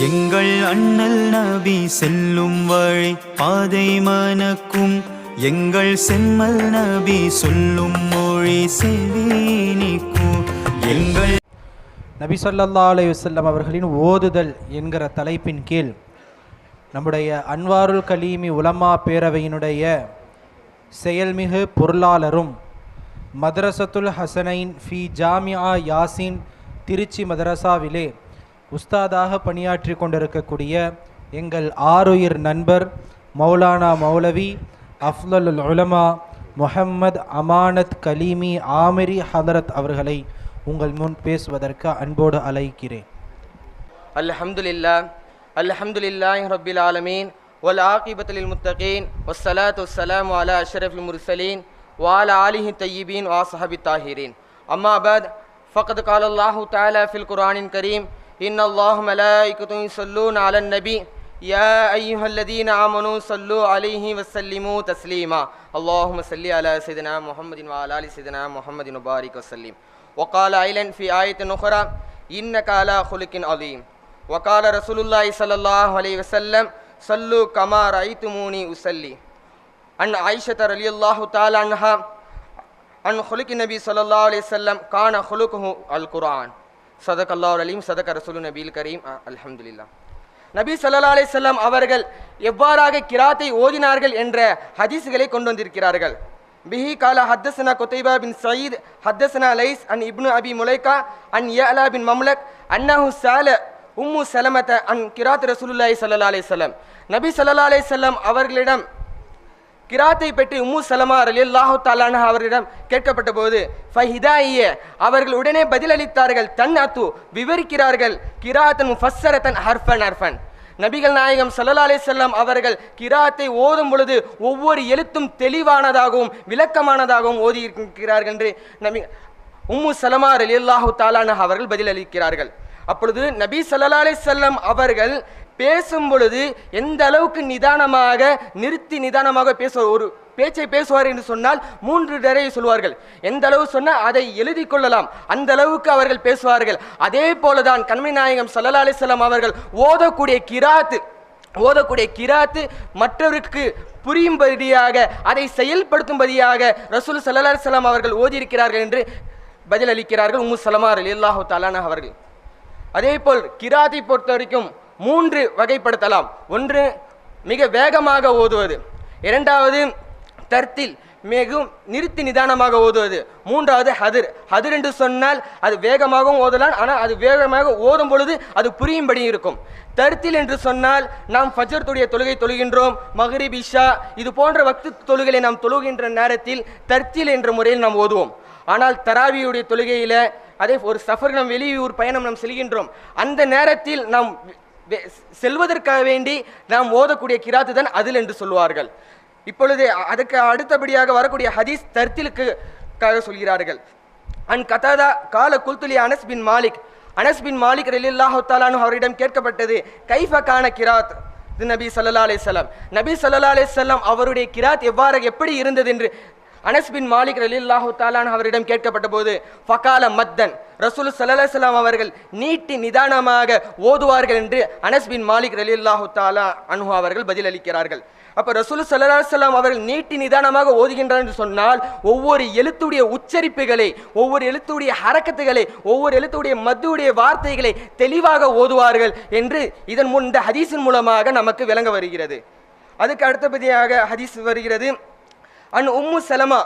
எங்கள் அண்ணல் நபி செல்லும் வழி பாதை மனக்கும் எங்கள் செம்மல் நபி சொல்லும் மொழி செவினிக்கும் எங்கள் நபி சொல்லல்லா அலைஹி அவர்களின் ஓதுதல் என்கிற தலைப்பின் கீழ் நம்முடைய அன்வாருல் கலீமி உலமா பேரவையினுடைய செயல்மிகு பொருளாளரும் மதரசத்துல் ஹசனைன் ஃபி ஜாமியா யாசின் திருச்சி மதரசாவிலே உஸ்தாதாக பணியாற்றி கொண்டிருக்கக்கூடிய எங்கள் ஆருயிர் நண்பர் மௌலானா மௌலவி அஃலலுல் உலமா முஹம்மத் அமானத் கலீமி ஆமிரி ஹதரத் அவர்களை உங்கள் முன் பேசுவதற்கு அன்போடு அழைக்கிறேன் الحمد لله الحمد لله رب العالمين والعاقبة للمتقين والصلاة والسلام على أشرف المرسلين وعلى آله الطيبين وأصحاب الطاهرين أما بعد فقد قال الله تعالى في القرآن الكريم إن الله ملائكته يصلون على النبي. يا أيها الذين آمنوا صلوا عليه وسلموا تسليما. اللهم صل على سيدنا محمد وعلى آل سيدنا محمد وبارك وسلم. وقال أيضا في آية أخرى إنك على خلق عظيم. وقال رسول الله صلى الله عليه وسلم صلوا كما رأيتموني أصلي. عن عائشة رضي الله تعالى عنها عن خلق النبي صلى الله عليه وسلم كان خلقه القرآن. சதக் அல்லா அலீம் சதக் அரசூல் நபீல் கரீம். அலமதுல்லா நபி சல்லா அலி அவர்கள் எவ்வாறாக கிராத்தை ஓதினார்கள் என்ற ஹதீஸுகளை கொண்டு வந்திருக்கிறார்கள். பிஹி கால ஹத்தசனா கொத்தைபா பின் சயீத் ஹத்தசனா லைஸ் அன் இப்னு அபி முலைகா அன் யலா பின் மம்லக் அன்னஹு சால உம்மு சலமத அன் கிராத் ரசூலுல்லாய் சல்லா அலி செல்லம் நபி சல்லா அலி அவர்களிடம் கிராத்தை பற்றி உம்மு சலமா ரலியல்லாஹு தாலான அவரிடம் கேட்கப்பட்ட போது ஃபஹிதாய அவர்கள் உடனே பதிலளித்தார்கள் தன் அத்து விவரிக்கிறார்கள் கிராத்தன் ஃபஸ்ஸரத்தன் ஹர்ஃபன் ஹர்ஃபன். நபிகள் நாயகம் சல்லா அலைஹி செல்லம் அவர்கள் கிராத்தை ஓதும் பொழுது ஒவ்வொரு எழுத்தும் தெளிவானதாகவும் விளக்கமானதாகவும் ஓதி இருக்கிறார்கள் என்று நபி உம்மு சலமா ரலியல்லாஹு தாலான அவர்கள் பதிலளிக்கிறார்கள். அப்பொழுது நபி சல்லா அலைஹி செல்லம் அவர்கள் பேசும் பொழுது எந்த அளவுக்கு நிதானமாக நிறுத்தி நிதானமாக பேசுவார் ஒரு பேச்சை பேசுவார் என்று சொன்னால் மூன்று நிறைய சொல்வார்கள். எந்த அளவு சொன்னால் அதை எழுதி கொள்ளலாம். அந்த அளவுக்கு அவர்கள் பேசுவார்கள். அதே போலதான் கண்மை நாயகம் சல்லா அலிசல்லாம் அவர்கள் ஓதக்கூடிய கிராத்து ஓதக்கூடிய கிராத்து மற்றவருக்கு புரியும்படியாக அதை செயல்படுத்தும்படியாக ரசூல் சல்லா அலைஹி அவர்கள் ஓதியிருக்கிறார்கள் என்று பதிலளிக்கிறார்கள். உம்மு சலமா ரலியல்லாஹு தாலானா அவர்கள். அதேபோல் கிராத்தை பொறுத்த வரைக்கும் மூன்று வகைப்படுத்தலாம். ஒன்று மிக வேகமாக ஓதுவது. இரண்டாவது தர்த்தில் மிகவும் நிறுத்தி நிதானமாக ஓதுவது. மூன்றாவது ஹதிர். ஹதிர் என்று சொன்னால் அது வேகமாகவும் ஓதலாம் ஆனால் அது வேகமாக ஓதும் பொழுது அது புரியும்படி இருக்கும். தர்த்தில் என்று சொன்னால் நாம் ஃபஜர்த்துடைய தொழுகை தொழுகின்றோம் மஹரிப் இஷா இது போன்ற வக்து தொழுகளை நாம் தொழுகின்ற நேரத்தில் தர்த்தில் என்ற முறையில் நாம் ஓதுவோம். ஆனால் தராவியுடைய தொழுகையில் அதே ஒரு சஃபர் நம் வெளியூர் பயணம் நாம் செல்கின்றோம். அந்த நேரத்தில் நாம் செல்வதற்காக வேண்டி நாம் ஓதக்கூடிய கிராத்து தான் அதில் என்று சொல்வார்கள் இப்பொழுது அதுக்கு அடுத்தபடியாக வரக்கூடிய ஹதீஸ் தர்த்திலுக்காக சொல்கிறார்கள். அன் கதாதா கால குல்துலி அனஸ் பின் மாலிக். அனஸ் பின் மாலிக் ரலில்லாஹு தாலானு அவரிடம் கேட்கப்பட்டது கைஃப கான கிராத்? இது நபி சல்லா அலைஹி வஸல்லம். நபி சல்லா அலைஹி அவருடைய கிராத் எவ்வாறு எப்படி இருந்தது என்று அனஸ்பின் மாலிக் ரலில்லாஹு தாலான் அவரிடம் கேட்கப்பட்ட போது ஃபகால மத்தன். ரசூல் ஸல்லல்லாஹு அவர்கள் நீட்டி நிதானமாக ஓதுவார்கள் என்று அனஸ்பின் மாலிக் ரலில்லாஹு தாலா அன்ஹு அவர்கள் பதிலளிக்கிறார்கள். அப்போ ரசூல் சல்லாஹலாம் அவர்கள் நீட்டி நிதானமாக ஓதுகின்றார் என்று சொன்னால் ஒவ்வொரு எழுத்துடைய உச்சரிப்புகளை ஒவ்வொரு எழுத்துடைய ஹரக்கத்துகளை ஒவ்வொரு எழுத்துடைய மத்துடைய வார்த்தைகளை தெளிவாக ஓதுவார்கள் என்று இதன் முன் இந்த ஹதீஸின் மூலமாக நமக்கு விளங்க வருகிறது. அதுக்கு அடுத்தபடியாக ஹதீஸ் வருகிறது. அன் உம்மு சலமா.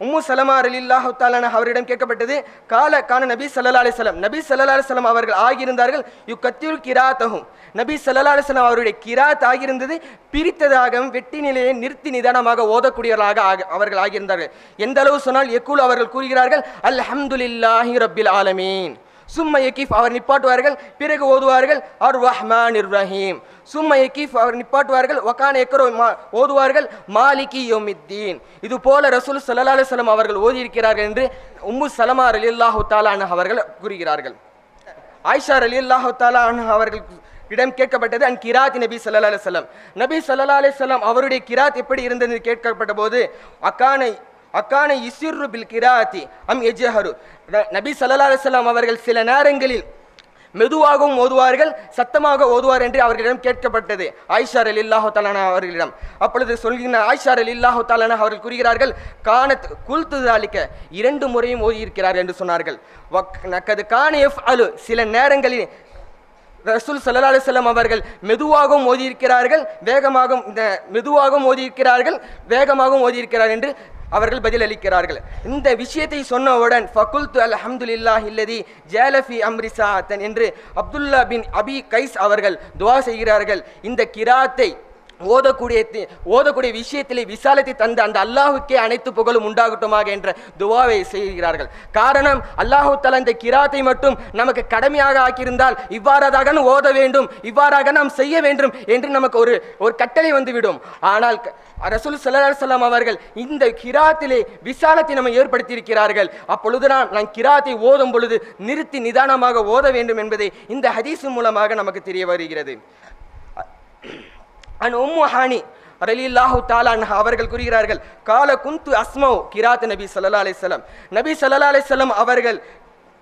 உம்மு சலமா அலில்லாஹு தாலான அவரிடம் கேட்கப்பட்டது கால கான நபி சல்லா அலைஹி நபி சல்லா அலைஹி அவர்கள் ஆகியிருந்தார்கள் யு கத்தியுல் கிராத்தகும் நபி சல்லா அலைஹி அவருடைய கிராத் ஆகியிருந்தது பிரித்ததாகவும் வெட்டி நிலையை நிறுத்தி நிதானமாக ஓதக்கூடியவர்களாக ஆக- அவர்கள் ஆகியிருந்தார்கள். எந்த அளவு சொன்னால் எக்குல் அவர்கள் கூறுகிறார்கள் அல்ஹம்துலில்லாஹி ரப்பில் ஆலமீன். சும்மா யகீஃப் அவர் நிப்பாட்டுவார்கள் பிறகு ஓதுவார்கள் அர் ரஹ்மான் ரஹீம். சும்ம யகீஃப் அவர் நிப்பாட்டுவார்கள் ஒக்கான எக்கரோ மா- ஓதுவார்கள் மாலிகி யோமித்தீன். இது போல ரசூல் சல்லா அலுவலம் அவர்கள் ஓதியிருக்கிறார்கள் என்று உம்மு சலமா அலி அல்லாஹு அன்ஹா அவர்கள் கூறுகிறார்கள். ஆயிஷா அலி அல்லாஹு அன்ஹா அவர்கள் இடம் கேட்கப்பட்டது அன் கிராத் நபி சல்லா அலுவலம் நபி சல்லா அலுவலம் அவருடைய கிராத் எப்படி இருந்தது என்று கேட்கப்பட்ட போது அக்கானை அக்கானை இசிர்ரு பில் கிராத்தி அம் எஜஹரு. நபி சல்லா அலுவலாம் அவர்கள் சில நேரங்களில் மெதுவாகவும் ஓதுவார்கள் சத்தமாக ஓதுவார் என்று அவர்களிடம் கேட்கப்பட்டது. ஆயிஷார் அலி இல்லாஹு தாலானா அவர்களிடம். அப்பொழுது சொல்கின்ற ஆயிஷார் அலி இல்லாஹு தாலானா அவர்கள் கூறுகிறார்கள் கானத் குல்து அளிக்க இரண்டு முறையும் ஓதியிருக்கிறார் என்று சொன்னார்கள். வக் நக்கது கான எஃப் அலு சில நேரங்களில் ரசூல் சல்லா அலுவலம் அவர்கள் மெதுவாகவும் ஓதியிருக்கிறார்கள் வேகமாகவும் மெதுவாகவும் ஓதியிருக்கிறார்கள் வேகமாகவும் ஓதியிருக்கிறார் என்று அவர்கள் பதில் அளிக்கிறார்கள் இந்த விஷயத்தை சொன்னவுடன் ஃபகுல்து அல்ஹம்துலில்லாஹ் இல்லதி ஜேலஃபி அம்ரி சாத்தன் என்று அப்துல்லா பின் அபி கைஸ் அவர்கள் துவா செய்கிறார்கள். இந்த கிராத்தை ஓதக்கூடிய ஓதக்கூடிய விஷயத்திலே விசாலத்தை தந்த அந்த அல்லாஹுக்கே அனைத்து புகழும் உண்டாகட்டுமாக என்ற துவாவை செய்கிறார்கள். காரணம் அல்லாஹு தலா இந்த கிராத்தை மட்டும் நமக்கு கடமையாக ஆக்கியிருந்தால் இவ்வாறாக ஓத வேண்டும் இவ்வாறாக நாம் செய்ய வேண்டும் என்று நமக்கு ஒரு ஒரு கட்டளை வந்துவிடும். ஆனால் க- ரசூல் ஸல்லல்லாஹு அலைஹி அவர்கள் இந்த கிராத்திலே விசாலத்தை நம்ம ஏற்படுத்தியிருக்கிறார்கள். அப்பொழுது நான் நான் கிராத்தை ஓதும் பொழுது நிறுத்தி நிதானமாக ஓத வேண்டும் என்பதை இந்த ஹதீஸ் மூலமாக நமக்கு தெரிய வருகிறது. அன் உம்மு ஹானி ரலில்லாஹு தாலான் அவர்கள் கூறுகிறார்கள் கால குந்து அஸ்மௌ கிராத் நபி சல்லா அலைஹி நபி சல்லா அலைஹி அவர்கள்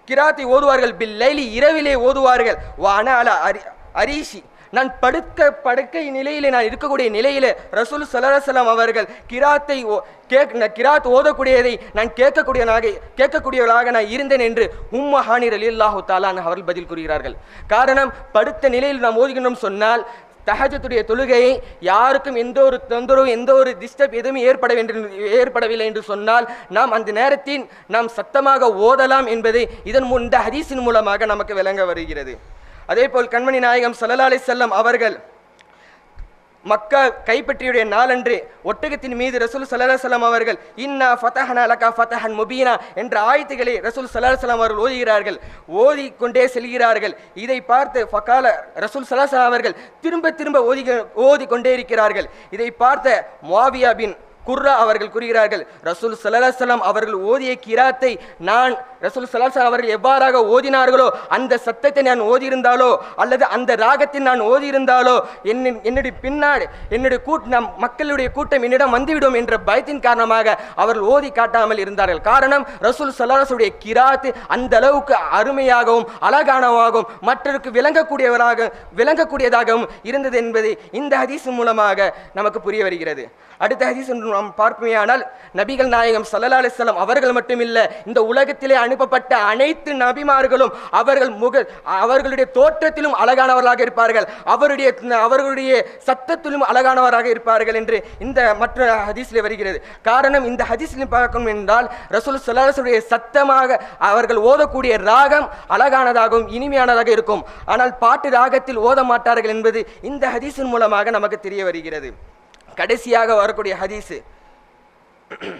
கிராத்தை ஓதுவார்கள் பில் லைலி இரவிலே ஓதுவார்கள். வான அல அரி அரிஷி நான் படுக்க படுக்கை நிலையிலே நான் இருக்கக்கூடிய நிலையிலே ரசூல் ஸல்லல்லாஹு அவர்கள் கிராத்தை ஓ- கேக் கிராத் ஓதக்கூடியதை நான் கேட்கக்கூடியவனாக கேட்கக்கூடியவளாக நான் இருந்தேன் என்று உம்ம ஹானி ரலி அல்லாஹு தாலான் அவர்கள் பதில் கூறுகிறார்கள். காரணம் படுத்த நிலையில் நாம் ஓதுகின்றோம் சொன்னால் தஹஜத்துடைய தொழுகையை யாருக்கும் எந்த ஒரு தொந்தரவு எந்த ஒரு டிஸ்டர்ப் எதுவும் ஏற்பட வேண்டும் ஏற்படவில்லை என்று சொன்னால் நாம் அந்த நேரத்தில் நாம் சத்தமாக ஓதலாம் என்பதை இதன் முன் இந்த ஹதீஸின் மூலமாக நமக்கு விளங்க வருகிறது. அதேபோல் கண்மணி நாயகம் ஸல்லல்லாஹு செல்லம் அவர்கள் மக்கா கைப்பற்றியுடைய நாளன்று ஒட்டகத்தின் மீது ரசூல் ஸல்லல்லாஹு அவர்கள் இன்னா ஃபதஹனா லகா ஃபதஹன் முபீனா என்ற ஆயத்துக்களை ரசூல் ஸல்லல்லாஹு அவர்கள் ஓதுகிறார்கள். ஓதிக்கொண்டே செல்கிறார்கள். இதை பார்த்து ஃபகால ரசூல் ஸல்லல்லாஹு அவர்கள் திரும்ப திரும்ப ஓதி ஓதிக்கொண்டே இருக்கிறார்கள். இதை பார்த்த மாவியா பின் குர்ரா அவர்கள் கூறுகிறார்கள் ரசூல் சல்லாஹம் அவர்கள் ஓதிய கிராத்தை நான் ரசூல் சல்லாஹம் அவர்கள் எவ்வாறாக ஓதினார்களோ அந்த சத்தத்தை நான் ஓதியிருந்தாலோ அல்லது அந்த ராகத்தில் நான் ஓதியிருந்தாலோ என்னின் என்னுடைய பின்னாடி என்னுடைய கூட் நம் மக்களுடைய கூட்டம் என்னிடம் வந்துவிடும் என்ற பயத்தின் காரணமாக அவர்கள் ஓதி காட்டாமல் இருந்தார்கள். காரணம் ரசூல் சல்லாஹுடைய கிராத்து அந்த அளவுக்கு அருமையாகவும் அழகானவாகவும் மற்றவருக்கு விளங்கக்கூடியவராக விளங்கக்கூடியதாகவும் இருந்தது என்பதை இந்த ஹதீஸ் மூலமாக நமக்கு புரிய வருகிறது. அடுத்த ஹதீஸ் நாம் பார்ப்போமேயானால் நபிகள் நாயகம் சல்லா அலிஸ்லாம் அவர்கள் மட்டுமில்ல இந்த உலகத்திலே அனுப்பப்பட்ட அனைத்து நபிமார்களும் அவர்கள் முக அவர்களுடைய தோற்றத்திலும் அழகானவர்களாக இருப்பார்கள். அவருடைய அவர்களுடைய சத்தத்திலும் அழகானவராக இருப்பார்கள் என்று இந்த மற்ற ஹதீஸில் வருகிறது. காரணம் இந்த ஹதீஸில் பார்க்கணும் என்றால் ரசூல் ஸல்லல்லாஹு சத்தமாக அவர்கள் ஓதக்கூடிய ராகம் அழகானதாகவும் இனிமையானதாக இருக்கும். ஆனால் பாட்டு ராகத்தில் ஓத மாட்டார்கள் என்பது இந்த ஹதீஸின் மூலமாக நமக்கு தெரிய வருகிறது. கடைசியாக வரக்கூடிய ஹதீஸு.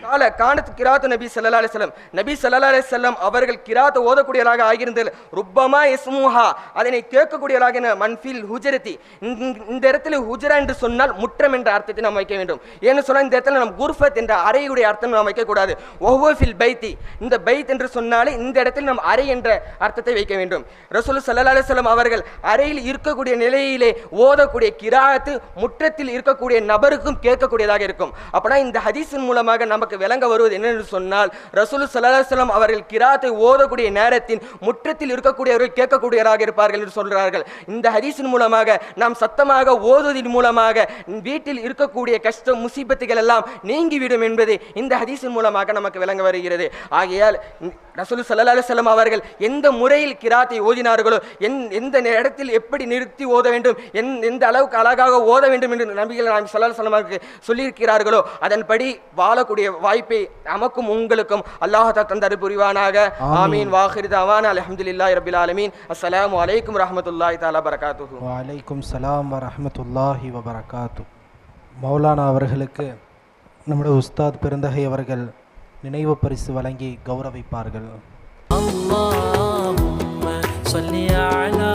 கால கானத் கிராத்து நபி சல்லா அலைஹி நபி சல்லா அலைஹி அவர்கள் கிராத்து ஓதக்கூடியவராக ஆகியிருந்தது. ருப்பமா இஸ்முஹா. அதனை கேட்கக்கூடியவராக என மன்ஃபில் ஹுஜரத்தி. இந்த- இந்த இடத்துல ஹுஜரா என்று சொன்னால் முற்றம் என்ற அர்த்தத்தை நாம் வைக்க வேண்டும். ஏன்னு சொன்னால் இந்த இடத்துல நாம் குர்ஃபத் என்ற அறையுடைய அர்த்தம் நாம் வைக்கக்கூடாது ஒவ்வொஃபில் பைத்தி. இந்த பைத் என்று சொன்னாலே இந்த இடத்தில் நாம் அறை என்ற அர்த்தத்தை வைக்க வேண்டும். ரசூல் சல்லா அலைஹி அவர்கள் அறையில் இருக்கக்கூடிய நிலையிலே ஓதக்கூடிய கிராத்து முற்றத்தில் இருக்கக்கூடிய நபருக்கும் கேட்கக்கூடியதாக இருக்கும். அப்படின்னா இந்த ஹதீஸின் மூலமாக நமக்கு விளங்க வருவது என்னென்று சொன்னால் ரசூல் ஸல்லல்லாஹு அவர்கள் கிராத்தை ஓதக்கூடிய நேரத்தின் முற்றத்தில் இருக்கக்கூடியவர்கள் கேட்கக்கூடியவராக இருப்பார்கள் என்று சொல்கிறார்கள். இந்த ஹதீஸின் மூலமாக நாம் சத்தமாக ஓதுவதன் மூலமாக வீட்டில் இருக்கக்கூடிய கஷ்ட முசீபத்துகள் எல்லாம் நீங்கிவிடும் என்பது இந்த ஹதீஸின் மூலமாக நமக்கு விளங்க வருகிறது. ஆகையால் ரசூல் அலைஹி வஸல்லம் அவர்கள் எந்த முறையில் கிராத்தை ஓதினார்களோ எந் எந்த இடத்தில் எப்படி நிறுத்தி ஓத வேண்டும் எந் எந்த அளவுக்கு அழகாக ஓத வேண்டும் என்று நபிகள் நாம் அலைஹி வஸல்லம் அவர்கள் சொல்லியிருக்கிறார்களோ அதன்படி வாழக்கூடிய வாய்ப்பை நமக்கும் உங்களுக்கும் அல்லாஹ் தந்தரு புரிவானாக. ஆமீன். வாஹிர் தவான். அல்ஹம்துலில்லாஹி ரபில் ஆலமீன். அஸ்ஸலாமு அலைக்கும் ரஹ்மத்துல்லாஹி தஆலா பரகாத்துஹு வலைக்கும் சலாம் வரஹ்மத்துல்லாஹி வபரகாத்து மௌலானா அவர்களுக்கு நம்முடைய உஸ்தாத் பெருந்தகை அவர்கள் நினைவு பரிசு வழங்கி கௌரவிப்பார்கள். அம்மா சொல்லி அலா